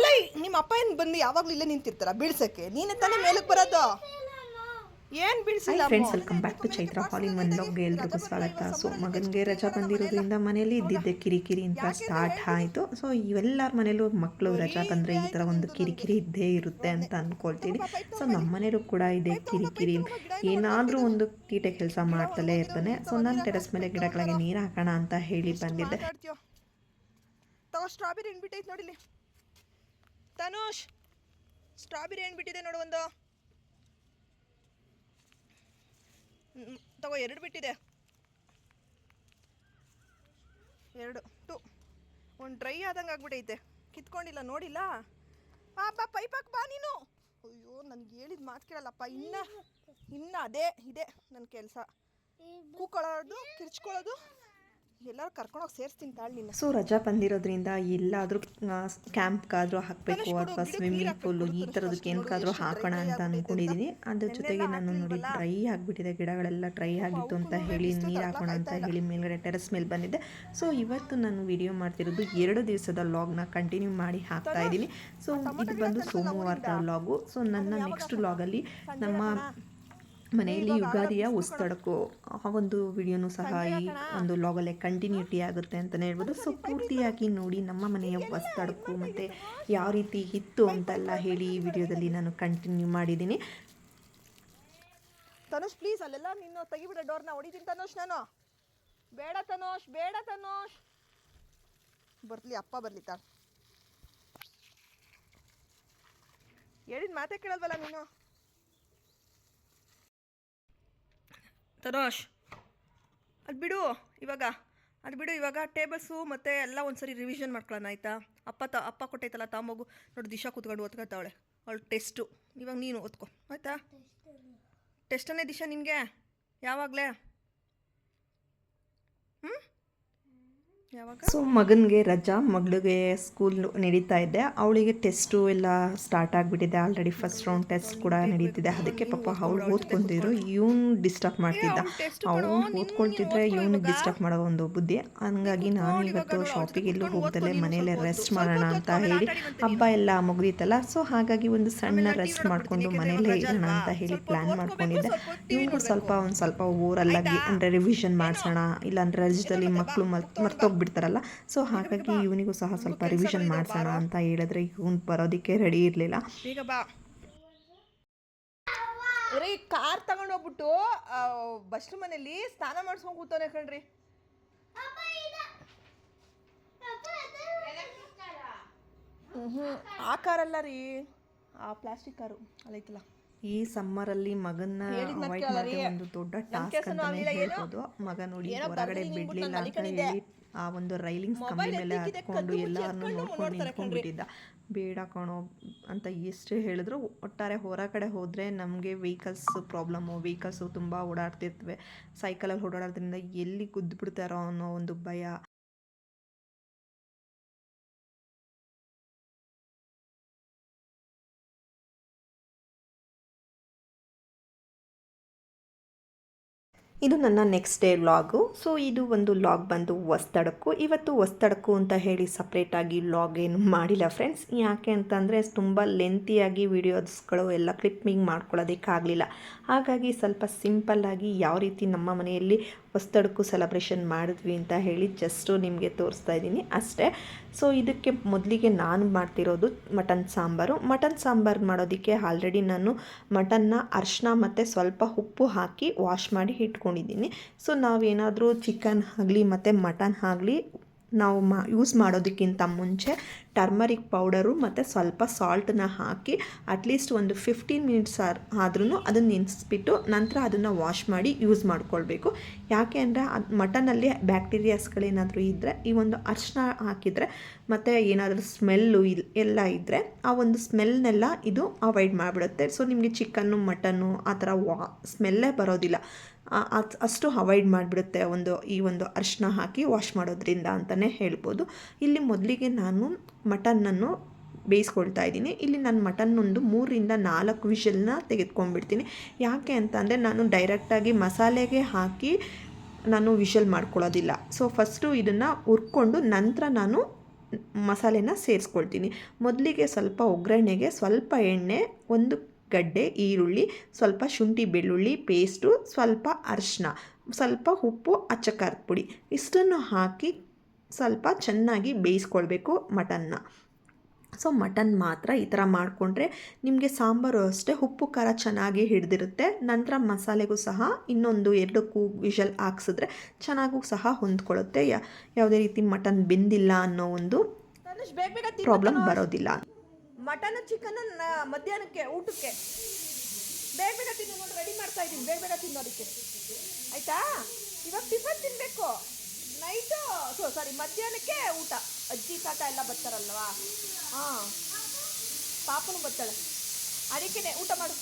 ಅಲ್ಲ ನಿಮ್ಮ ಅಪ್ಪ ಏನು ಬಂದು ಯಾವಾಗಲೂ ಇಲ್ಲೇ ನಿಂತಿರ್ತಾರ? ಬೀಳ್ಸಕ್ಕೆ. ನೀನೆ ತಾನೇ ಮೇಲಕ್ಕೆ ಬರೋದು? ಏನು ಬೀಳ್ಸಿಲ್ಲ friends welcome back to Chaitra in one log ಎಲ್ರಿಗೂ ಸ್ವಾಗತ. ಸೊ ಮಗನಿಗೆ ರಜಾ ಬಂದಿರೋದ್ರಿಂದ ಮನೇಲಿ ಇದ್ದಿದ್ದೆ ಕಿರಿಕಿರಿ ಅಂತ ಸ್ಟಾರ್ಟ್ ಆಯಿತು. ಸೊ ಇವೆಲ್ಲರ ಮನೇಲೂ ಮಕ್ಕಳು ರಜಾ ಬಂದರೆ ಈ ಥರ ಒಂದು ಕಿರಿಕಿರಿ ಇದ್ದೇ ಇರುತ್ತೆ ಅಂತ ಅಂದ್ಕೊಳ್ತೀನಿ ಸೊ ನಮ್ಮ ಮನೇಲೂ ಕೂಡ ಇದೆ ಕಿರಿಕಿರಿ ಏನಾದರೂ ಒಂದು ತೀಟೆ ಕೆಲಸ ಮಾಡ್ತಲೇ ಇರ್ತಾನೆ. ಸೊ ನಾನು ಟೆರೆಸ್ ಮೇಲೆ ಗಿಡಗಳಿಗೆ ನೀರು ಹಾಕೋಣ ಅಂತ ಹೇಳಿ ಬಂದಿದ್ದೆ. ತಗೋ ಸ್ಟ್ರಾಬೆರಿ ನೋಡಿಲಿ ತನುಷ್ ಸ್ಟ್ರಾಬೆರಿ ಹಣ್ಣು ಬಿಟ್ಟಿದೆ ನೋಡು ಒಂದು. ತಗೋ ಎರಡು ಬಿಟ್ಟಿದೆ. ಎರಡು ಟು ಒಂದು ಡ್ರೈ ಆದಂಗೆ ಆಗ್ಬಿಟ್ಟೈತೆ ಕಿತ್ಕೊಂಡಿಲ್ಲ ನೋಡಿಲ್ಲ? ಬಾ ಬಾ ಪೈಪ್ ಹಾಕ್ ಬಾ ನೀನು. ಅಯ್ಯೋ ನನ್ಗೆ ಹೇಳಿದ ಮಾತು ಕೇಳಲ್ಲಪ್ಪ. ಇನ್ನ ಇನ್ನ ಅದೇ ಇದೆ ನನ್ನ ಕೆಲಸ. ಕೂಕೊಳ್ಳೋದು ಕಿರ್ಚ್ಕೊಳ್ಳೋದು. ಎಲ್ಲರೂ ಕರ್ಕೊಂಡೋಗಿ ಸೇರಿಸ್ತೀನಿ ತಾಳು ನಿನ್ನ. ಸೊ ರಜಾ ಬಂದಿರೋದ್ರಿಂದ ಎಲ್ಲಾದರೂ ಕ್ಯಾಂಪ್ಗಾದರೂ ಹಾಕಬೇಕು ಅಥವಾ ಸ್ವಿಮ್ಮಿಂಗ್ ಪೂಲು ಈ ಥರದಕ್ಕೆ ಏನಕ್ಕಾದರೂ ಹಾಕೋಣ ಅಂತ ಅಂದ್ಕೊಂಡಿದ್ದೀನಿ ಅದ್ರ ಜೊತೆಗೆ ನಾನು ನೋಡಿ ಡ್ರೈ ಆಗಿಬಿಟ್ಟಿದೆ ಗಿಡಗಳೆಲ್ಲ ಡ್ರೈ ಆಗಿತ್ತು ಅಂತ ಹೇಳಿ ನೀರು ಹಾಕೋಣ ಅಂತ ಹೇಳಿ ಮೇಲ್ಗಡೆ ಟೆರೆಸ್ ಮೇಲೆ ಬಂದಿದ್ದೆ. ಸೊ ಇವತ್ತು ನಾನು ವಿಡಿಯೋ ಮಾಡ್ತಿರೋದು ಎರಡು ದಿವಸದ ಲಾಗ್ನ ಕಂಟಿನ್ಯೂ ಮಾಡಿ ಹಾಕ್ತಾ ಇದ್ದೀನಿ. ಸೊ ಇದು ಬಂದು ಸೋಮವಾರದ ಲಾಗು ಸೊ ನನ್ನ ನೆಕ್ಸ್ಟ್ ಲಾಗಲ್ಲಿ ನಮ್ಮ ಮನೆಯಲ್ಲಿ ಯುಗಾದಿಯ ಉಸ್ತಡಕು ಆ ಒಂದು ವಿಡಿಯೋನೂ ಸಹ ಈ ಒಂದು ಲಾಗಲ್ಲೇ ಕಂಟಿನ್ಯೂಟಿ ಆಗುತ್ತೆ ಅಂತಲೇ ಹೇಳ್ಬೋದು. ಸೊ ಪೂರ್ತಿಯಾಗಿ ನೋಡಿ ನಮ್ಮ ಮನೆಯ ಹೊಸ್ತಡಕು ಮತ್ತು ಯಾವ ರೀತಿ ಇತ್ತು ಅಂತೆಲ್ಲ ಹೇಳಿ ಈ ವಿಡಿಯೋದಲ್ಲಿ ನಾನು ಕಂಟಿನ್ಯೂ ಮಾಡಿದ್ದೀನಿ. ತನುಷ್ ಪ್ಲೀಸ್ ಅಲ್ಲೆಲ್ಲ ನೀನು ತೆಗಿಬಿಡ ಡೋರ್ನ ಹೊಡಿತೀನಿ ತನುಷ್ ನಾನು. ಬೇಡ ತನುಷ್ ಬೇಡ ತನುಷ್. ಬರ್ಲಿ ಅಪ್ಪ ಬರ್ಲಿ ತಾ ಹೇಳಿದ ಮಾತೇ ಕೇಳಲ್ವಲ್ಲ ನೀನು? ತನುಷ್ ಅದು ಬಿಡು, ಇವಾಗ. ಅದು ಬಿಡು, ಇವಾಗ ಟೇಬಲ್ಸು ಮತ್ತು ಎಲ್ಲ ಒಂದ್ಸರಿ ರಿವಿಷನ್ ಮಾಡ್ಕೊಳ್ಳೋಣ ಆಯಿತಾ? ಅಪ್ಪ ತ, ಅಪ್ಪ ಕೊಟ್ಟೈತಲ್ಲ ತಾಮಗು ನೋಡಿ, ದಿಶಾ ಕೂತ್ಕೊಂಡು ಓದ್ಕೊತಾವಳೆ ಅವಳು ಟೆಸ್ಟು ಇವಾಗ ನೀನು ಓದ್ಕೊ, ಆಯಿತಾ? ಟೆಸ್ಟನ್ನೇ ದಿಶಾ ನಿನಗೆ ಯಾವಾಗಲೇ? ಹ್ಞೂ ಸೊ ಮಗನಿಗೆ ರಜಾ ಮಗಳಿಗೆ ಸ್ಕೂಲ್ ನಡೀತಾ ಇದೆ. ಅವಳಿಗೆ ಟೆಸ್ಟು ಎಲ್ಲ ಸ್ಟಾರ್ಟ್ ಆಗಿಬಿಟ್ಟಿದೆ. ಆಲ್ರೆಡಿ ಫಸ್ಟ್ ರೌಂಡ್ ಟೆಸ್ಟ್ ಕೂಡ ನಡೀತಿದೆ. ಅದಕ್ಕೆ ಪಾಪ ಅವಳು ಓದ್ಕೊಂತಿದ್ರು ಇವನು ಡಿಸ್ಟರ್ಬ್ ಮಾಡ್ತಿದ್ದ. ಅವಳು ಓದ್ಕೊಳ್ತಿದ್ರೆ ಇವನು ಡಿಸ್ಟರ್ಬ್ ಮಾಡೋ ಒಂದು ಬುದ್ಧಿ. ಹಂಗಾಗಿ ನಾನು ಇವತ್ತು ಶಾಪಿಗೆ ಎಲ್ಲೂ ಹೋಗ್ದಲ್ಲೇ ಮನೆಯಲ್ಲೇ ರೆಸ್ಟ್ ಮಾಡೋಣ ಅಂತ ಹೇಳಿ ಹಬ್ಬ ಎಲ್ಲ ಮುಗಿದಿತ್ತಲ್ಲ? ಸೊ ಹಾಗಾಗಿ ಒಂದು ಸಣ್ಣ ರೆಸ್ಟ್ ಮಾಡಿಕೊಂಡು ಮನೆಯಲ್ಲೇ ಇರೋಣ ಅಂತ ಹೇಳಿ ಪ್ಲ್ಯಾನ್ ಮಾಡ್ಕೊಂಡಿದ್ದೆ. ಇವನು ಸ್ವಲ್ಪ ಒಂದು ಸ್ವಲ್ಪ ಊರಲ್ಲಾಗಿ ಅಂದರೆ ರಿವಿಷನ್ ಮಾಡಿಸೋಣ. ಇಲ್ಲಾಂದ್ರೆ ರಜದಲ್ಲಿ ಮಕ್ಕಳು ಮರ್ತೋಗ್ಬಿಡ್ತಾರಲ್ಲ ಸೊ ಹಾಗಾಗಿ ಇವನಿಗೂ ಸಹ ಸ್ವಲ್ಪ ರಿವಿಷನ್ ಮಾಡಿಸೋಣ ಅಂತ ಹೇಳಿದ್ರೆ ಇವನು ಬರೋದಕ್ಕೆ ರೆಡಿ ಇರಲಿಲ್ಲ. ಈಗ ಬಾ. ರೀ ಕಾರ್ ತಗೊಂಡು ಹೋಗ್ಬಿಟ್ಟು ಬಸ್ರು ಮನೇಲಿ ಸ್ನಾನ ಮಾಡಿಸ್ಕೊಂಡು ಕೂತವನೆ ಕಣ್ರಿ. ಹ್ಞೂ ಆ ಕಾರಲ್ಲ ರೀ. ಆ ಪ್ಲಾಸ್ಟಿಕ್ ಕಾರು ಅಲ್ಲೈತಲ್ಲ. ಈ ಸಮ್ಮರಲ್ಲಿ ಮಗನ್ನ ಅವಾಯ್ಡ್ ಒಂದು ದೊಡ್ಡ ಟಾಸ್ಕ್ ಅಂತಾನೆ ಹೇಳ್ಬೋದು. ಮಗ ನೋಡಿ ಹೊರಗಡೆ ಬಿಡ್ಲಿಲ್ಲ ಅಂತ ಹೇಳಿ ಆ ಒಂದು ರೈಲಿಂಗ್ಸ್ ಕಂಬಿ ಮೇಲೆ ಹತ್ಕೊಂಡು ಎಲ್ಲರನ್ನು ನೋಡ್ಕೊಂಡು ನಿಂತ್ಕೊಂಡ್ಬಿಟ್ಟಿದ್ದ ಬೇಡ ಕಣೋ ಅಂತ ಎಷ್ಟು ಹೇಳಿದ್ರು ಒಟ್ಟಾರೆ ಹೊರಗಡೆ ಹೋದರೆ ನಮಗೆ ವೆಹಿಕಲ್ಸ್ ಪ್ರಾಬ್ಲಮ್ಮು ವೆಹಿಕಲ್ಸು ತುಂಬ ಓಡಾಡ್ತಿರ್ತವೆ. ಸೈಕಲಲ್ಲಿ ಓಡಾಡೋದ್ರಿಂದ ಎಲ್ಲಿ ಗುದ್ದು ಬಿಡ್ತಾರೋ ಅನ್ನೋ ಒಂದು ಭಯ. ಇದು ನನ್ನ ನೆಕ್ಸ್ಟ್ ಡೇ ವ್ಲಾಗು ಸೊ ಇದು ಒಂದು ಲಾಗ್ ಬಂದು ಹೊಸ್ತಡಕು ಇವತ್ತು ಹೊಸ್ತಡಕು ಅಂತ ಹೇಳಿ ಸಪ್ರೇಟಾಗಿ ಲಾಗ್ ಏನು ಮಾಡಿಲ್ಲ ಫ್ರೆಂಡ್ಸ್ ಯಾಕೆ ಅಂತಂದರೆ, ತುಂಬ ಲೆಂತಿಯಾಗಿ ವೀಡಿಯೋಸ್ಗಳು ಎಲ್ಲ ಕ್ಲಿಪ್ಪಿಂಗ್ ಮಾಡ್ಕೊಳ್ಳೋದಕ್ಕಾಗಲಿಲ್ಲ. ಹಾಗಾಗಿ ಸ್ವಲ್ಪ ಸಿಂಪಲ್ಲಾಗಿ ಯಾವ ರೀತಿ ನಮ್ಮ ಮನೆಯಲ್ಲಿ ಹೊಸ್ತಡಕ್ಕು ಸೆಲೆಬ್ರೇಷನ್ ಮಾಡಿದ್ವಿ ಅಂತ ಹೇಳಿ ಜಸ್ಟು ನಿಮಗೆ ತೋರಿಸ್ತಾ ಇದ್ದೀನಿ ಅಷ್ಟೇ. ಸೊ ಇದಕ್ಕೆ ಮೊದಲಿಗೆ ನಾನು ಮಾಡ್ತಿರೋದು ಮಟನ್ ಸಾಂಬಾರು. ಮಟನ್ ಸಾಂಬಾರು ಮಾಡೋದಕ್ಕೆ ಆಲ್ರೆಡಿ ನಾನು ಮಟನ್ನ, ಅರ್ಶಿನ ಮತ್ತು ಸ್ವಲ್ಪ ಉಪ್ಪು ಹಾಕಿ ವಾಶ್ ಮಾಡಿ ಇಟ್ಕೊಂಡಿದ್ದೀನಿ. ಸೊ ನಾವೇನಾದರೂ ಚಿಕನ್ ಆಗಲಿ ಮತ್ತು ಮಟನ್ ಆಗಲಿ ನಾವು ಮಾ ಯೂಸ್ ಮಾಡೋದಕ್ಕಿಂತ ಮುಂಚೆ ಟರ್ಮರಿಕ್ ಪೌಡರು ಮತ್ತು ಸ್ವಲ್ಪ ಸಾಲ್ಟನ್ನ ಹಾಕಿ ಅಟ್ಲೀಸ್ಟ್ ಒಂದು ಫಿಫ್ಟೀನ್ ಮಿನಿಟ್ಸ್ ಆದ್ರೂ ಅದನ್ನು ನೆನೆಸ್ಬಿಟ್ಟು ನಂತರ ಅದನ್ನು ವಾಶ್ ಮಾಡಿ ಯೂಸ್ ಮಾಡ್ಕೊಳ್ಬೇಕು. ಯಾಕೆ ಅಂದರೆ ಅದು ಮಟನಲ್ಲಿ ಬ್ಯಾಕ್ಟೀರಿಯಾಸ್ಗಳೇನಾದರೂ ಇದ್ದರೆ ಈ ಒಂದು ಅರ್ಶನ ಹಾಕಿದರೆ ಮತ್ತು ಏನಾದರೂ ಸ್ಮೆಲ್ಲು ಇಲ್, ಎಲ್ಲ ಇದ್ದರೆ ಆ ಒಂದು ಸ್ಮೆಲ್ನೆಲ್ಲ ಇದು ಅವಾಯ್ಡ್ ಮಾಡಿಬಿಡುತ್ತೆ. ಸೊ ನಿಮಗೆ ಚಿಕನ್ನು ಮಟನ್ನು ಆ ಥರ ವಾ ಸ್ಮೆಲ್ಲೇ ಬರೋದಿಲ್ಲ. ಅಷ್ಟು ಅವಾಯ್ಡ್ ಮಾಡಿಬಿಡುತ್ತೆ ಒಂದು ಈ ಒಂದು ಅರಿಶಿನ ಹಾಕಿ ವಾಶ್ ಮಾಡೋದ್ರಿಂದ ಅಂತಲೇ ಹೇಳ್ಬೋದು. ಇಲ್ಲಿ ಮೊದಲಿಗೆ ನಾನು ಮಟನ್ನನ್ನು ಬೇಯಿಸ್ಕೊಳ್ತಾ ಇದ್ದೀನಿ. ಇಲ್ಲಿ ನಾನು ಮಟನ್ ಒಂದು ಮೂರಿಂದ ನಾಲ್ಕು ವಿಷಲ್ನ ತೆಗೆದುಕೊಂಡ್ಬಿಡ್ತೀನಿ. ಯಾಕೆ ಅಂತ ಅಂದರೆ ನಾನು ಡೈರೆಕ್ಟಾಗಿ ಮಸಾಲೆಗೆ ಹಾಕಿ ನಾನು ವಿಷಲ್ ಮಾಡ್ಕೊಳ್ಳೋದಿಲ್ಲ. ಸೊ ಫಸ್ಟು ಇದನ್ನು ಹುರ್ಕೊಂಡು ನಂತರ ನಾನು ಮಸಾಲೆನ ಸೇರಿಸ್ಕೊಳ್ತೀನಿ. ಮೊದಲಿಗೆ ಸ್ವಲ್ಪ ಒಗ್ಗರಣೆಗೆ ಸ್ವಲ್ಪ ಎಣ್ಣೆ, ಒಂದು ಗಡ್ಡೆ ಈರುಳ್ಳಿ ಸ್ವಲ್ಪ ಶುಂಠಿ ಬೆಳ್ಳುಳ್ಳಿ ಪೇಸ್ಟು ಸ್ವಲ್ಪ ಅರಿಶಿನ ಸ್ವಲ್ಪ ಉಪ್ಪು ಅಚ್ಚ ಖಾರದ ಪುಡಿ ಇಷ್ಟನ್ನು ಹಾಕಿ ಸ್ವಲ್ಪ ಚೆನ್ನಾಗಿ ಬೇಯಿಸ್ಕೊಳ್ಬೇಕು ಮಟನ್ನ. ಸೊ ಮಟನ್ ಮಾತ್ರ ಈ ಥರ ಮಾಡಿಕೊಂಡ್ರೆ ನಿಮಗೆ ಸಾಂಬಾರು ಅಷ್ಟೇ ಉಪ್ಪು ಖಾರ ಚೆನ್ನಾಗಿ ಹಿಡಿದಿರುತ್ತೆ. ನಂತರ ಮಸಾಲೆಗೂ ಸಹ ಇನ್ನೊಂದು ಎರಡು ಕೂ ವಿಷಲ್ ಹಾಕ್ಸಿದ್ರೆ ಚೆನ್ನಾಗೂ ಸಹ ಹೊಂದ್ಕೊಳ್ಳುತ್ತೆ. ಯಾ- ಯಾವುದೇ ರೀತಿ ಮಟನ್ ಬೆಂದಿಲ್ಲ ಅನ್ನೋ ಒಂದು ಪ್ರಾಬ್ಲಮ್ ಬರೋದಿಲ್ಲ. ಮಟನ್ ಚಿಕನ್ ಮಧ್ಯಾಹ್ನಕ್ಕೆ, ಊಟಕ್ಕೆ. ಬೇಗ ಬೇಗ ತಿನ್ನು ನೋಡಿ ರೆಡಿ ಮಾಡ್ತಾ ಇದ್ದೀನಿ, ಬೇಗ ಬೇಗ ತಿನ್ನೋದಕ್ಕೆ. ಆಯ್ತಾ? ಇವಾಗ ಟಿಫನ್ ತಿನ್ನಬೇಕು ನೈಟು ಸೊ ಸಾರಿ ಮಧ್ಯಾಹ್ನಕ್ಕೆ ಊಟ. ಅಜ್ಜಿ, ತಾತ ಎಲ್ಲ ಬರ್ತಾರಲ್ವಾ? ಹಾಂ. ಪಾಪನು ಬರ್ತಾಳೆ. ಅದಕ್ಕೆ ಊಟ ಮಾಡು.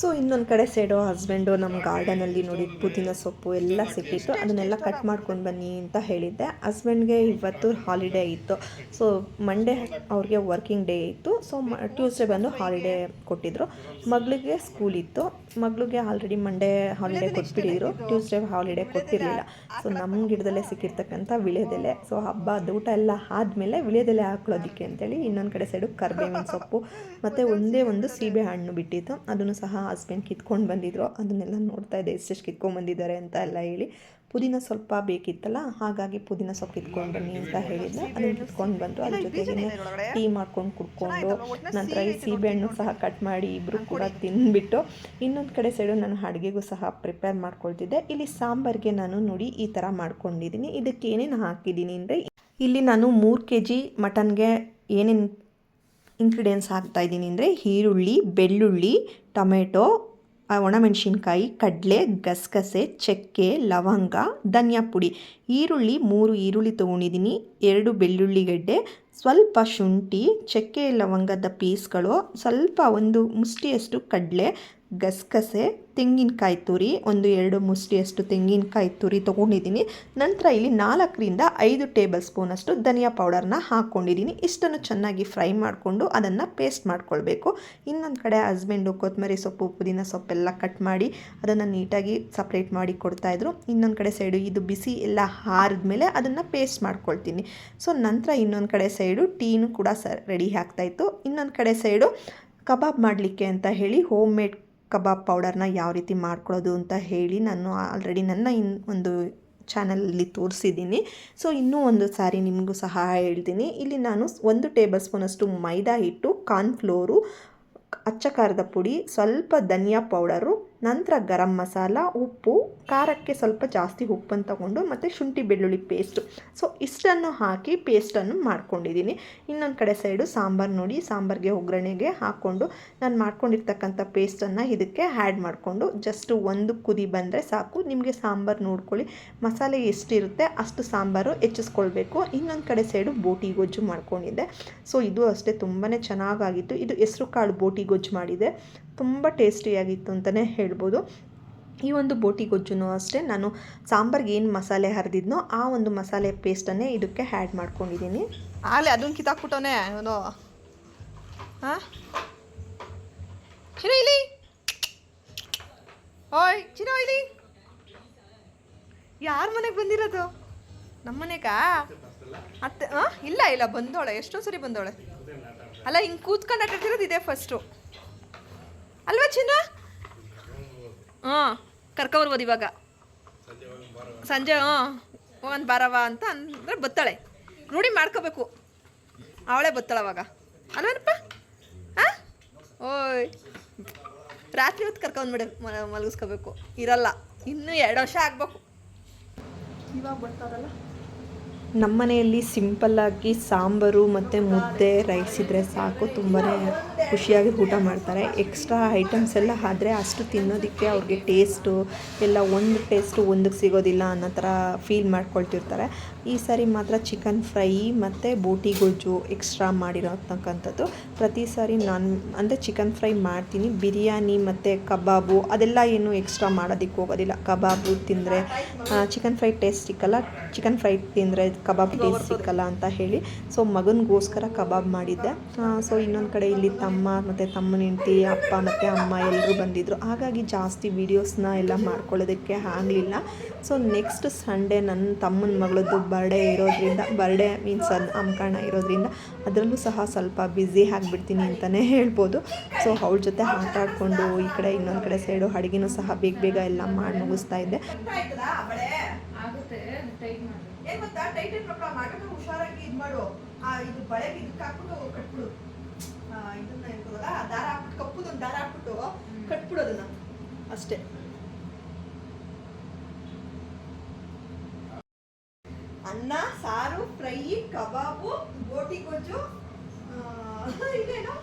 ಸೊ ಇನ್ನೊಂದು ಕಡೆ ಸೈಡು ಹಸ್ಬೆಂಡು ನಮ್ಮ ಗಾರ್ಡನಲ್ಲಿ ನೋಡಿ ಪುದೀನ ಸೊಪ್ಪು ಎಲ್ಲ ಸಿಕ್ಕಿತ್ತು. ಅದನ್ನೆಲ್ಲ ಕಟ್ ಮಾಡ್ಕೊಂಡು ಬನ್ನಿ ಅಂತ ಹೇಳಿದ್ದೆ. ಹಸ್ಬೆಂಡ್ಗೆ ಇವತ್ತು ಹಾಲಿಡೇ ಇತ್ತು. ಸೊ ಮಂಡೇ ಅವ್ರಿಗೆ ವರ್ಕಿಂಗ್ ಡೇ ಇತ್ತು. ಸೊ ಟ್ಯೂಸ್ಡೇ ಬಂದು ಹಾಲಿಡೇ ಕೊಟ್ಟಿದ್ರು. ಮಗಳಿಗೆ ಸ್ಕೂಲ್ ಇತ್ತು. ಮಗಳಿಗೆ ಆಲ್ರೆಡಿ ಮಂಡೇ ಹಾಲಿಡೇ ಕೊಟ್ಬಿಟ್ಟಿದ್ರು. ಟ್ಯೂಸ್ಡೇ ಹಾಲಿಡೇ ಕೊಟ್ಟಿರಲಿಲ್ಲ. ಸೊ ನಮ್ಮ ಗಿಡದಲ್ಲೇ ಸಿಕ್ಕಿರ್ತಕ್ಕಂಥ ವಿಳೆದೆಲೆ ಸೊ ಹಬ್ಬ, ಊಟ ಎಲ್ಲ ಆದಮೇಲೆ ವಿಳೆದೆಲೆ ಹಾಕೊಳ್ಳೋದಕ್ಕೆ ಅಂತೇಳಿ ಇನ್ನೊಂದು ಕಡೆ ಸೈಡು ಕರ್ಬೇವಿನ ಸೊಪ್ಪು ಮತ್ತು ಒಂದೇ ಒಂದು ಸೀಬೆ ಹಣ್ಣು ಬಿಟ್ಟಿತ್ತು. ಅದನ್ನು ಸಹ ಹಸ್ಬೆಂಡ್ ಕಿತ್ಕೊಂಡು ಬಂದಿದ್ರು ಅದನ್ನೆಲ್ಲ ನೋಡ್ತಾ ಇದ್ದೆ ಎಷ್ಟೆಷ್ಟು ಕಿತ್ಕೊಂಡು ಬಂದಿದ್ದಾರೆ ಅಂತ ಎಲ್ಲ ಹೇಳಿ. ಪುದೀನ ಸ್ವಲ್ಪ ಬೇಕಿತ್ತಲ್ಲ, ಹಾಗಾಗಿ ಪುದೀನ ಸೊಪ್ಪು ಕಿತ್ಕೊಂಡು ಬನ್ನಿ ಅಂತ ಹೇಳಿದ್ದೆ ಅದನ್ನು ಕಿತ್ಕೊಂಡು ಬಂದರು. ಅದ್ರ ಜೊತೆಗೆ ಟೀ ಮಾಡ್ಕೊಂಡು ಕುಡ್ಕೊಂಡು ನಂತರ ಈ ಸೀಬೆಹಣ್ಣು ಸಹ ಕಟ್ ಮಾಡಿ ಇಬ್ಬರು ಕೂಡ ತಿಂದುಬಿಟ್ಟು ಇನ್ನೊಂದು ಕಡೆ ಸೈಡು ನಾನು ಅಡುಗೆಗೂ ಸಹ ಪ್ರಿಪೇರ್ ಮಾಡ್ಕೊಳ್ತಿದ್ದೆ. ಇಲ್ಲಿ ಸಾಂಬಾರಿಗೆ ನಾನು ನೋಡಿ ಈ ಥರ ಮಾಡ್ಕೊಂಡಿದ್ದೀನಿ. ಇದಕ್ಕೆ ಏನೇನು ಹಾಕಿದ್ದೀನಿ ಅಂದರೆ, ಇಲ್ಲಿ ನಾನು ಮೂರು ಕೆ ಜಿ ಮಟನ್ಗೆ ಏನೇನು ಇಂಗ್ರೀಡಿಯೆಂಟ್ಸ್ ಹಾಕ್ತಾ ಇದ್ದೀನಿ ಅಂದರೆ, ಈರುಳ್ಳಿ, ಬೆಳ್ಳುಳ್ಳಿ ಟೊಮೆಟೊ ಒಣಮೆಣಸಿನ್ಕಾಯಿ, ಕಡಲೆ, ಗಸಗಸೆ, ಚಕ್ಕೆ, ಲವಂಗ, ಧನಿಯಾ ಪುಡಿ. ಈರುಳ್ಳಿ ಮೂರು ಈರುಳ್ಳಿ ತೊಗೊಂಡಿದ್ದೀನಿ. ಎರಡು ಬೆಳ್ಳುಳ್ಳಿಗಡ್ಡೆ ಸ್ವಲ್ಪ ಶುಂಠಿ, ಚಕ್ಕೆ, ಲವಂಗದ ಪೀಸ್ಗಳು ಸ್ವಲ್ಪ ಒಂದು ಮುಷ್ಟಿಯಷ್ಟು ಕಡಲೆ ಗಸಗಸೆ, ತೆಂಗಿನಕಾಯಿ ತುರಿ, ಒಂದು, ಎರಡು ಮುಷ್ಟಿಯಷ್ಟು ತೆಂಗಿನಕಾಯಿ ತುರಿ ತೊಗೊಂಡಿದ್ದೀನಿ. ನಂತರ ಇಲ್ಲಿ ನಾಲ್ಕರಿಂದ ಐದು ಟೇಬಲ್ ಸ್ಪೂನಷ್ಟು ಧನಿಯಾ ಪೌಡರ್ನ ಹಾಕ್ಕೊಂಡಿದ್ದೀನಿ ಇಷ್ಟನ್ನು ಚೆನ್ನಾಗಿ ಫ್ರೈ ಮಾಡಿಕೊಂಡು ಅದನ್ನು ಪೇಸ್ಟ್ ಮಾಡ್ಕೊಳ್ಬೇಕು. ಇನ್ನೊಂದು ಕಡೆ ಹಸ್ಬೆಂಡು ಕೊತ್ತಂಬರಿ ಸೊಪ್ಪು, ಪುದೀನ ಸೊಪ್ಪೆಲ್ಲ ಕಟ್ ಮಾಡಿ ಅದನ್ನು ನೀಟಾಗಿ ಸಪ್ರೇಟ್ ಮಾಡಿ ಕೊಡ್ತಾಯಿದ್ರು ಇನ್ನೊಂದು ಕಡೆ ಸೈಡು ಇದು ಬಿಸಿ ಎಲ್ಲ ಹಾರಿದ್ಮೇಲೆ ಅದನ್ನು ಪೇಸ್ಟ್ ಮಾಡ್ಕೊಳ್ತೀನಿ. ಸೊ, ನಂತರ ಇನ್ನೊಂದು ಕಡೆ ಸೈಡು ಟೀನು ಕೂಡ ಸ ರೆಡಿ ಆಗ್ತಾಯಿತ್ತು ಇನ್ನೊಂದು ಕಡೆ ಸೈಡು ಕಬಾಬ್ ಮಾಡಲಿಕ್ಕೆ ಅಂತ ಹೇಳಿ ಹೋಮ್ ಮೇಡ್ ಕಬಾಬ್ ಪೌಡರ್ನ ಯಾವ ರೀತಿ ಮಾಡ್ಕೊಳ್ಳೋದು ಅಂತ ಹೇಳಿ ನಾನು ಆಲ್ರೆಡಿ ನನ್ನ ಇನ್ ಒಂದು ಚಾನಲಲ್ಲಿ ತೋರಿಸಿದ್ದೀನಿ. ಸೊ ಇನ್ನೂ ಒಂದು ಸಾರಿ ನಿಮಗೂ ಸಹ ಹೇಳ್ತೀನಿ. ಇಲ್ಲಿ ನಾನು ಒಂದು ಟೇಬಲ್ ಸ್ಪೂನಷ್ಟು ಮೈದಾ ಹಿಟ್ಟು ಕಾರ್ನ್ಫ್ಲೋರು ಅಚ್ಚ ಖಾರದ ಪುಡಿ, ಸ್ವಲ್ಪ ಧನಿಯಾ ಪೌಡರು ನಂತರ ಗರಂ ಮಸಾಲ, ಉಪ್ಪು, ಖಾರಕ್ಕೆ ಸ್ವಲ್ಪ ಜಾಸ್ತಿ ಉಪ್ಪನ್ನು ತಗೊಂಡು ಮತ್ತು ಶುಂಠಿ ಬೆಳ್ಳುಳ್ಳಿ ಪೇಸ್ಟು ಸೊ ಇಷ್ಟನ್ನು ಹಾಕಿ ಪೇಸ್ಟನ್ನು ಮಾಡ್ಕೊಂಡಿದ್ದೀನಿ. ಇನ್ನೊಂದು ಕಡೆ ಸೈಡು ಸಾಂಬಾರು ನೋಡಿ, ಸಾಂಬಾರಿಗೆ ಒಗ್ಗರಣೆಗೆ ಹಾಕ್ಕೊಂಡು ನಾನು ಮಾಡ್ಕೊಂಡಿರ್ತಕ್ಕಂಥ ಪೇಸ್ಟನ್ನು ಇದಕ್ಕೆ ಆ್ಯಡ್ ಮಾಡಿಕೊಂಡು ಜಸ್ಟ್ ಒಂದು ಕುದಿ ಬಂದರೆ ಸಾಕು. ನಿಮಗೆ ಸಾಂಬಾರು ನೋಡ್ಕೊಳ್ಳಿ, ಮಸಾಲೆ ಎಷ್ಟಿರುತ್ತೆ ಅಷ್ಟು ಸಾಂಬಾರು ಹೆಚ್ಚಿಸ್ಕೊಳ್ಬೇಕು. ಇನ್ನೊಂದು ಕಡೆ ಸೈಡು ಬೋಟಿ ಗೊಜ್ಜು ಮಾಡ್ಕೊಂಡಿದ್ದೆ. ಸೊ ಇದು ಅಷ್ಟೇ ತುಂಬಾ ಚೆನ್ನಾಗಾಗಿತ್ತು. ಇದು ಹೆಸರು ಕಾಳು ಬೋಟಿ ಗೊಜ್ಜು ಮಾಡಿದೆ. ತುಂಬ ಟೇಸ್ಟಿಯಾಗಿತ್ತು ಅಂತಲೇ ಹೇಳ್ಬೋದು. ಈ ಒಂದು ಬೋಟಿ ಗೊಜ್ಜುನೂ ಅಷ್ಟೇ. ನಾನು ಸಾಂಬಾರ್ಗೆ ಏನು ಮಸಾಲೆ ಹರಿದಿದ್ನೋ ಆ ಒಂದು ಮಸಾಲೆ ಪೇಸ್ಟನ್ನೇ ಇದಕ್ಕೆ ಆ್ಯಡ್ ಮಾಡ್ಕೊಂಡಿದ್ದೀನಿ. ಆಗಲೇ ಅದನ್ನು ಕಿತ್ತಾಕ್ಬಿಟ್ಟವನೇ ಅವನು ಹಾಂ? ಇಲ್ಲಿ. ಓಯ್ ಚಿರೋ ಇಲ್ಲಿ. ಯಾರ ಮನೆಗೆ ಬಂದಿರೋದು? ನಮ್ಮ ಮನೆಗಾ? ಅತ್ತೆ, ಹಾಂ? ಇಲ್ಲ ಇಲ್ಲ ಬಂದೋಳೆ ಎಷ್ಟೋ ಸರಿ ಬಂದೋಳೆ ಅಲ್ಲ, ಹಿಂಗೆ ಕೂತ್ಕೊಂಡು ಆಟಾಡ್ತಿರೋದು ಇದೆ ಫಸ್ಟು ಅಲ್ವಾ ಚಿನ್ನ ಹಾಂ ಕರ್ಕೊಬರ್ಬೋದು ಇವಾಗ. ಸಂಜೆ, ಹ್ಞೂ, ಒಂದು ಬಾರವ ಅಂತ ಅಂದರೆ ಬತ್ತಾಳೆ. ರೂಢಿ ಮಾಡ್ಕೋಬೇಕು. ಅವಳೇ ಬತ್ತಾಳೆ ಅವಾಗ. ಅಲ್ವೇನಪ್ಪ ಹಾಂ? ಓಯ್. ರಾತ್ರಿ ಹೊತ್ತು ಕರ್ಕೊಂಡ್ಬಿಡ ಮಲಗಿಸ್ಕೋಬೇಕು. ಇರಲ್ಲ. ಇನ್ನೂ ಎರಡು ವರ್ಷ ಆಗ್ಬೇಕು. ಇವಾಗ ಬರ್ತಾರಲ್ಲ? ನಮ್ಮ ಮನೆಯಲ್ಲಿ ಸಿಂಪಲ್ಲಾಗಿ ಸಾಂಬಾರು ಮತ್ತು ಮುದ್ದೆ ರೈಸ್ ಇದ್ದರೆ ಸಾಕು. ತುಂಬಾ ಖುಷಿಯಾಗಿ ಊಟ ಮಾಡ್ತಾರೆ. ಎಕ್ಸ್ಟ್ರಾ ಐಟಮ್ಸ್ ಎಲ್ಲ ಆದರೆ ಅಷ್ಟು ತಿನ್ನೋದಕ್ಕೆ ಅವ್ರಿಗೆ ಟೇಸ್ಟು ಎಲ್ಲ ಒಂದು ಟೇಸ್ಟು ಒಂದಕ್ಕೆ ಸಿಗೋದಿಲ್ಲ ಅನ್ನೋ ಥರ ಫೀಲ್ ಮಾಡ್ಕೊಳ್ತಿರ್ತಾರೆ. ಈ ಸಾರಿ ಮಾತ್ರ ಚಿಕನ್ ಫ್ರೈ ಮತ್ತು ಬೋಟಿ ಗೊಜ್ಜು ಎಕ್ಸ್ಟ್ರಾ ಮಾಡಿರೋತಕ್ಕಂಥದ್ದು ಪ್ರತಿ ಸಾರಿ ನಾನು ಅಂದರೆ ಚಿಕನ್ ಫ್ರೈ ಮಾಡ್ತೀನಿ. ಬಿರಿಯಾನಿ ಮತ್ತು ಕಬಾಬು ಅದೆಲ್ಲ ಏನು ಎಕ್ಸ್ಟ್ರಾ ಮಾಡೋದಕ್ಕೆ ಹೋಗೋದಿಲ್ಲ. ಕಬಾಬು ತಿಂದರೆ ಚಿಕನ್ ಫ್ರೈ ಟೇಸ್ಟ್ ಸಿಕ್ಕಲ್ಲ. ಚಿಕನ್ ಫ್ರೈ ತಿಂದರೆ ಕಬಾಬ್ ಟೇಸ್ಟ್ ಸಿಕ್ಕಲ್ಲ ಅಂತ ಹೇಳಿ. ಸೊ ಮಗನಿಗೋಸ್ಕರ ಕಬಾಬ್ ಮಾಡಿದ್ದೆ. ಸೊ ಇನ್ನೊಂದು ಕಡೆ ಇಲ್ಲಿ ತಮ್ಮ ಮತ್ತು ತಮ್ಮನ ಹೆಂಡತಿ ಅಪ್ಪ ಮತ್ತು ಅಮ್ಮ ಎಲ್ಲರೂ ಬಂದಿದ್ದರು ಹಾಗಾಗಿ ಜಾಸ್ತಿ ವೀಡಿಯೋಸ್ನ ಎಲ್ಲ ಮಾಡ್ಕೊಳ್ಳೋದಕ್ಕೆ ಆಗಲಿಲ್ಲ. ಸೊ ನೆಕ್ಸ್ಟ್ ಸಂಡೇ ನನ್ನ ತಮ್ಮನ ಮಗಳದ್ದು ಬರ್ಡೇ ಇರೋದ್ರಿಂದ ಬರ್ಡೇ ಮೀನ್ಸ್ ಅದು ನಾಮಕರಣ ಇರೋದ್ರಿಂದ ಅದರಲ್ಲೂ ಸಹ ಸ್ವಲ್ಪ ಬ್ಯುಸಿ ಆಗಿಬಿಡ್ತೀನಿ ಅಂತಲೇ ಹೇಳ್ಬೋದು. ಸೊ ಅವಳ ಜೊತೆ ಆಟ ಆಡಿಕೊಂಡು ಈ ಕಡೆ ಇನ್ನೊಂದು ಕಡೆ ಸೈಡು ಅಡುಗೆನೂ ಸಹ ಬೇಗ ಬೇಗ ಎಲ್ಲ ಮಾಡಿ ಮುಗಿಸ್ತಾ ಇದ್ದೆ. ಏನ್ ಗೊತ್ತಾ? ಟೈಟಲ್ ಮಕ್ಕಳ ಮಾಡಕ್ಕೆ ಹುಷಾರಾಗಿ ಇದು ಮಾಡು ಆ ಇದು ಬಳೆಗೆ ಇದಕ್ಕೆ ಹಾಕ್ಬಿಟ್ಟು ಕಟ್ಬಿಡು. ಆ, ಇದನ್ನ ಇರ್ತದಲ್ಲ ದಾರ ಹಾಕ್ಬಿಟ್ಟು ಕಪ್ಪುದೊಂದು ದಾರ ಹಾಕ್ಬಿಟ್ಟು ಕಟ್ಬಿಡು ಅದನ್ನ. ಅಷ್ಟೇ. ಅನ್ನ ಸಾರು ಫ್ರೈ ಕಬಾಬು ಗೋಟಿ ಗೊಜ್ಜು ಆ, ಇದೇನು?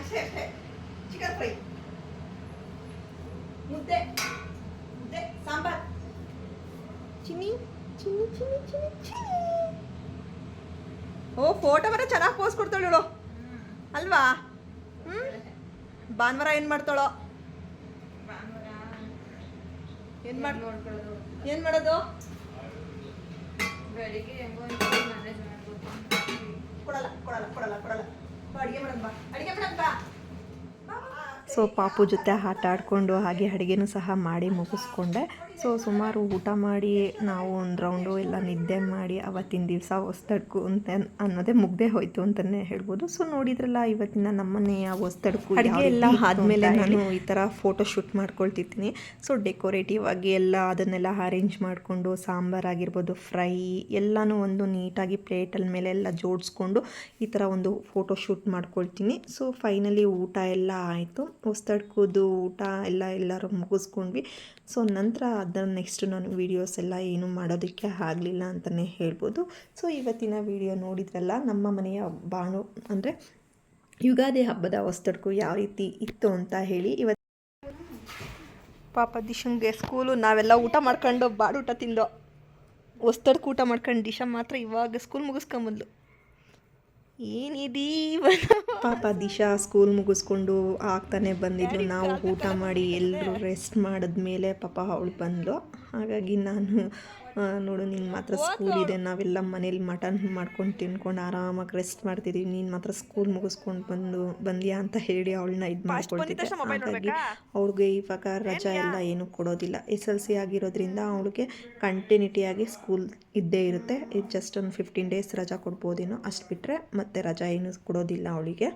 ಅಷ್ಟೇ ಅಷ್ಟೇ. Chicken fry. ಮುದ್ದೆ. ಮುದ್ದೆ. ಸಾಂಬಾರ್. ಚಿನ್ನಿ. ಚಿನ್ನಿ ಚಿನ್ನಿ ಚಿನ್ನಿ ಚಿನ್ನಿ. ಓ ಫೋಟೋ ಬರ ಚೆನ್ನಾಗಿ ಪೋಸ್ ಕೊಡ್ತಾಳೆ ಇವಳು. ಅಲ್ವಾ? ಹ್ಮ್? ಭಾನುವಾರ ಏನು ಮಾಡ್ತಾಳೋ? ಏನ್ ಮಾಡ್ ಏನು ಮಾಡೋದು? ಕೊಡಲ್ಲ ಕೊಡಲ್ಲ ಕೊಡಲ್ಲ ಕೊಡಲ್ಲ. ಅಡಿಗೆ ಬಾ. ಅಡಿಗೆ ಬಾ. ಸೊ ಪಾಪು ಜೊತೆ ಆಟ ಆಡಿಕೊಂಡು ಹಾಗೆ ಅಡುಗೆನೂ ಸಹ ಮಾಡಿ ಮುಗಿಸ್ಕೊಂಡೆ. ಸೊ ಸುಮಾರು ಊಟ ಮಾಡಿ ನಾವು ಒಂದು ರೌಂಡು ಎಲ್ಲ ನಿದ್ದೆ ಮಾಡಿ ಅವತ್ತಿನ ದಿವಸ ಹೊಸ್ತಡ್ಕು ಅಂತ ಅನ್ನೋದೇ ಮುಗ್ದೇ ಹೋಯ್ತು ಅಂತಲೇ ಹೇಳ್ಬೋದು. ಸೊ ನೋಡಿದ್ರಲ್ಲ ಇವತ್ತಿನ ನಮ್ಮನೆಯ ಹೊಸ್ತಡ್ಕು ಅಡುಗೆ ಎಲ್ಲ ಆದಮೇಲೆ ನಾನು ಈ ಥರ ಫೋಟೋ ಶೂಟ್ ಮಾಡ್ಕೊಳ್ತಿದ್ದೀನಿ. ಸೊ ಡೆಕೋರೇಟಿವ್ ಆಗಿ ಎಲ್ಲ ಅದನ್ನೆಲ್ಲ ಅರೇಂಜ್ ಮಾಡಿಕೊಂಡು ಸಾಂಬಾರ್ ಆಗಿರ್ಬೋದು ಫ್ರೈ ಎಲ್ಲನೂ ಒಂದು ನೀಟಾಗಿ ಪ್ಲೇಟಲ್ಲಿ ಮೇಲೆ ಎಲ್ಲ ಜೋಡಿಸ್ಕೊಂಡು ಈ ಥರ ಒಂದು ಫೋಟೋ ಶೂಟ್ ಮಾಡ್ಕೊಳ್ತೀನಿ. ಸೊ ಫೈನಲಿ ಊಟ ಎಲ್ಲ ಆಯಿತು. ಹೊಸ್ತಡ್ಕೋದು ಊಟ ಎಲ್ಲ ಎಲ್ಲರೂ ಮುಗಿಸ್ಕೊಂಡ್ವಿ. ಸೊ ನಂತರ ಅದರ ನೆಕ್ಸ್ಟ್ ನಾನು ವೀಡಿಯೋಸ್ ಎಲ್ಲ ಏನು ಮಾಡೋದಕ್ಕೆ ಆಗಲಿಲ್ಲ ಅಂತಲೇ ಹೇಳ್ಬೋದು. ಸೊ ಇವತ್ತಿನ ವಿಡಿಯೋ ನೋಡಿದ್ರಲ್ಲ, ನಮ್ಮ ಮನೆಯ ಬಾಣು, ಅಂದರೆ ಯುಗಾದಿ ಹಬ್ಬದ ಹೊಸ್ತಡ್ಕು ಯಾವ ರೀತಿ ಇತ್ತು ಅಂತ ಹೇಳಿ ಇವತ್ತು ಪಾಪ ದಿಶಂಗೆ ಸ್ಕೂಲು ನಾವೆಲ್ಲ ಊಟ ಮಾಡ್ಕೊಂಡು ಬಾಡೂಟ ತಿಂದು ಹೊಸ್ತಡ್ಕು ಊಟ ಮಾಡ್ಕೊಂಡು ದಿಶಾ ಮಾತ್ರ ಇವಾಗ ಸ್ಕೂಲ್ ಮುಗಿಸ್ಕೊಂಬಂದ್ಲು ಏನಿದೀ ಪಾಪ ದಿಶಾ ಸ್ಕೂಲ್ ಮುಗಿಸ್ಕೊಂಡು ಆಗ್ತಾನೆ ಬಂದಿದ್ಲು. ನಾವು ಊಟ ಮಾಡಿ ಎಲ್ಲರೂ ರೆಸ್ಟ್ ಮಾಡಿದ್ಮೇಲೆ ಪಾಪ ಅವಳು ಬಂದಳು ಹಾಗಾಗಿ ನಾನು ನೋಡು ನೀನು ಮಾತ್ರ ಸ್ಕೂಲ್ ಇದೆ ನಾವೆಲ್ಲ ಮನೇಲಿ ಮಟನ್ ಮಾಡ್ಕೊಂಡು ತಿನ್ಕೊಂಡು ಆರಾಮಾಗಿ ರೆಸ್ಟ್ ಮಾಡ್ತಿದ್ದೀವಿ ನೀನು ಮಾತ್ರ ಸ್ಕೂಲ್ ಮುಗಿಸ್ಕೊಂಡು ಬಂದು ಬಂದ್ಯಾ ಅಂತ ಹೇಳಿ ಅವಳನ್ನ ಇದು ಮಾಡ್ಕೊಳ್ತಿದ್ದೆ. ಹಾಗಾಗಿ ಅವ್ಳಿಗೆ ಇವಾಗ ರಜಾ ಎಲ್ಲ ಏನು ಕೊಡೋದಿಲ್ಲ. ಎಸ್ ಎಲ್ ಸಿ ಆಗಿರೋದ್ರಿಂದ ಅವಳಿಗೆ ಕಂಟಿನ್ಯೂಟಿಯಾಗಿ ಸ್ಕೂಲ್ ಇದ್ದೇ ಇರುತ್ತೆ. ಇದು ಜಸ್ಟ್ ಒಂದು ಫಿಫ್ಟೀನ್ ಡೇಸ್ ರಜಾ ಕೊಡ್ಬೋದೇನೋ ಅಷ್ಟು ಬಿಟ್ಟರೆ ಮತ್ತೆ ರಜಾ ಏನು ಕೊಡೋದಿಲ್ಲ ಅವಳಿಗೆ.